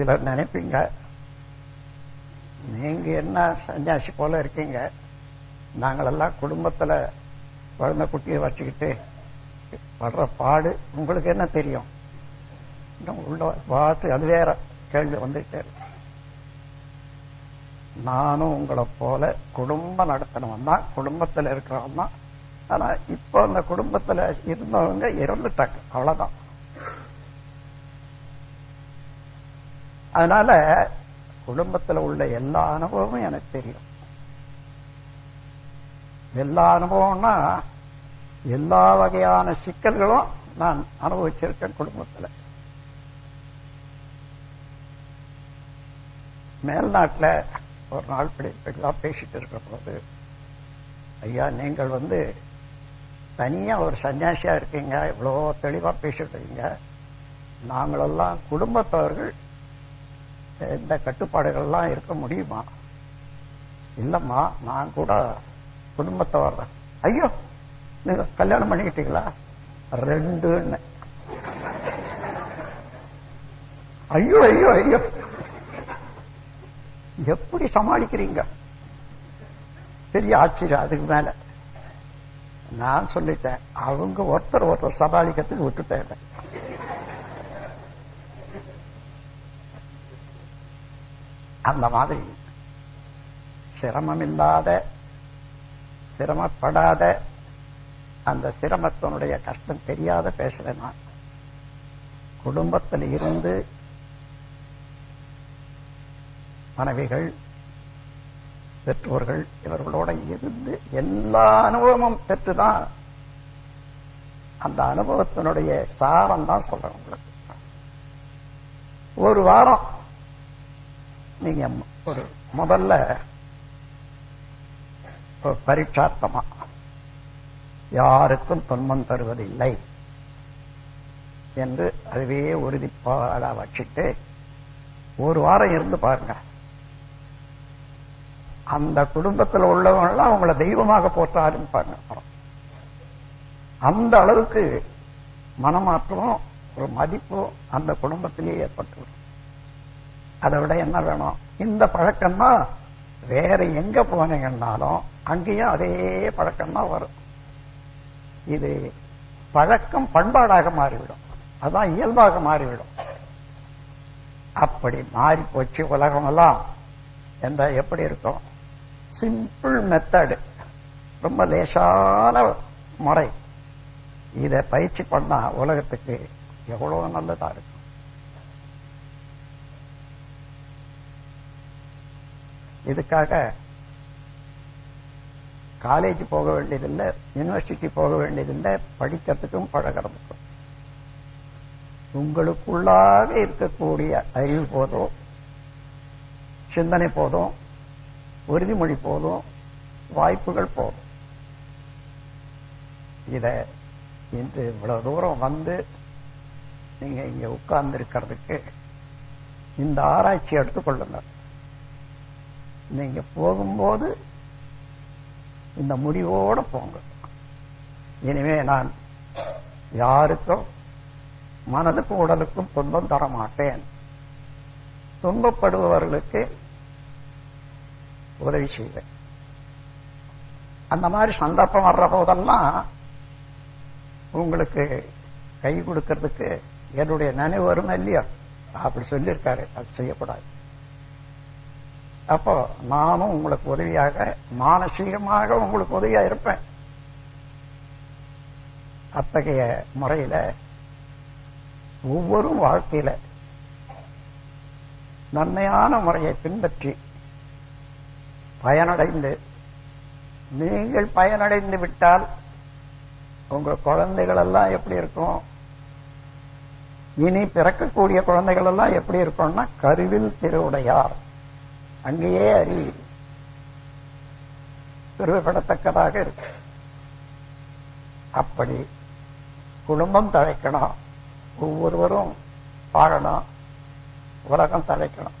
சிலர் நினைப்பீங்க. நீங்க என்ன சன்னியாசி போல இருக்கீங்க? நாங்களெல்லாம் குடும்பத்துல குழந்தை குட்டியை வச்சுக்கிட்டு படுற பாடு உங்களுக்கு என்ன தெரியும்? உள்ள பார்த்து அது வேற கேள்வி வந்துட்டே நானும் உங்களை போல குடும்பம் நடத்தினவன் தான் குடும்பத்தில் இருக்கிறவன் தான். ஆனா இப்போ அந்த குடும்பத்துல இருந்தவங்க இறந்துட்டாங்க. அவ்வளவுதான். அதனால குடும்பத்துல உள்ள எல்லா அனுபவமும் எனக்கு தெரியும். எல்லா அனுபவம்னா எல்லா வகையான சிக்கல்களும் நான் அனுபவிச்சிருக்கேன் குடும்பத்துல. மேல்நாட்டில் ஒரு நாள் படிப்பெல்லாம் பேசிட்டு இருக்கிற போது ஐயா நீங்கள் வந்து தனியா ஒரு சன்னியாசியாக இருக்கீங்க இவ்வளோ தெளிவா பேசிட்டு இருக்கீங்க. நாங்களெல்லாம் குடும்பத்தவர்கள் இந்த கட்டுப்பாடுகள்லாம் இருக்க முடியுமா? இல்லம்மா நான் கூட குடும்பத்தை வர்றேன் ஐயோ நீங்க கல்யாணம் பண்ணிக்கிட்டீங்களா? ரெண்டுன்னு. ஐயோ ஐயோ ஐயோ. எப்படி சமாளிக்கிறீங்க? பெரிய ஆச்சரியம் அதுக்கு மேல. நான் சொல்லிட்டேன் அவங்க ஒருத்தர் ஒருத்தர் சமாளிக்கிறதுக்கு விட்டுட்டேன். அந்த மாதிரி. சிரமமில்லாத சிரமப்படாத அந்த சிரமத்தினுடைய கஷ்டம் தெரியாத பேசுறேன் நான். குடும்பத்தில் இருந்து மனைவிகள் பெற்றோர்கள் இவர்களோட இருந்து எல்லா அனுபவமும் பெற்றுதான். அந்த அனுபவத்தினுடைய சாரம் தான் சொல்றேன் உங்களுக்கு. ஒரு வாரம் நீங்க ஒரு முதல்ல பரீட்சார்த்தமா. யாருக்கும் துன்பம் தருவதில்லை என்று அதுவே உறுதிப்பாடா வச்சுட்டு ஒரு வாரம் இருந்து பாருங்க. அந்த குடும்பத்தில் உள்ளவங்களாம் அவங்கள தெய்வமாக போற்ற ஆரம்பிப்பாங்க அந்த அளவுக்கு மனமாற்றமும் ஒரு மதிப்பும் அந்த குடும்பத்திலேயே ஏற்பட்டுவிடும். அதை விட என்ன வேணும்? இந்த பழக்கம்தான் வேற எங்க போனீங்கன்னாலும் அங்கேயும் அதே பழக்கம்தான் வரும். இது பழக்கம் பண்பாடாக மாறிவிடும். அதான் இயல்பாக மாறிவிடும். அப்படி மாறி போச்சு உலகமெல்லாம். என்ற எப்படி இருக்கும்? சிம்பிள் மெத்தடு ரொம்ப லேசான முறை. இதை பயிற்சி பண்ணா உலகத்துக்கு எவ்வளவு நல்லதா இருக்கும்? இதுக்காக காலேஜ் போக வேண்டியதில்லை யூனிவர்சிட்டி போக வேண்டியதில்லை படிக்கிறதுக்கும் பழகிறதுக்கும் உங்களுக்குள்ளாக இருக்கக்கூடிய அறிவு போதும் சிந்தனை போதும் உறுதிமொழி போதும் வாய்ப்புகள் போதும். இத இன்று இவ்வளவு தூரம் வந்து நீங்க இங்க உட்கார்ந்து இருக்கிறதுக்கு இந்த ஆராய்ச்சி எடுத்துக்கொள்ளுங்கள். நீங்க போகும்போது இந்த முடிவோட போங்க. இனிமே நான் யாருக்கும் மனதுக்கும் உடலுக்கும் துன்பம் தர மாட்டேன் துன்பப்படுபவர்களுக்கு உதவி செய்வேன். அந்த மாதிரி சந்தர்ப்பம் வர்ற போதெல்லாம் உங்களுக்கு கை கொடுக்கறதுக்கு என்னுடைய நினைவு வரும் இல்லையா? அப்படி சொல்லியிருக்காரு. அது செய்யக்கூடாது அப்போ நானும் உங்களுக்கு உதவியாக மானசீகமாக உங்களுக்கு உதவியா இருப்பேன். அத்தகைய முறையில ஒவ்வொரு வாழ்க்கையில நன்மையான முறையை பின்பற்றி பயனடைந்து நீங்கள் பயனடைந்து விட்டால் உங்க குழந்தைகள் எல்லாம் எப்படி இருக்கும்? இனி பிறக்கக்கூடிய குழந்தைகள் எல்லாம் எப்படி இருக்கும்னா கருவில் திருவுடையார். அங்கேயே அறிவு பெருமைப்படத்தக்கதாக இருக்கு. அப்படி குடும்பம் தழைக்கணும் ஒவ்வொருவரும் வாழணும். உலகம் தழைக்கணும்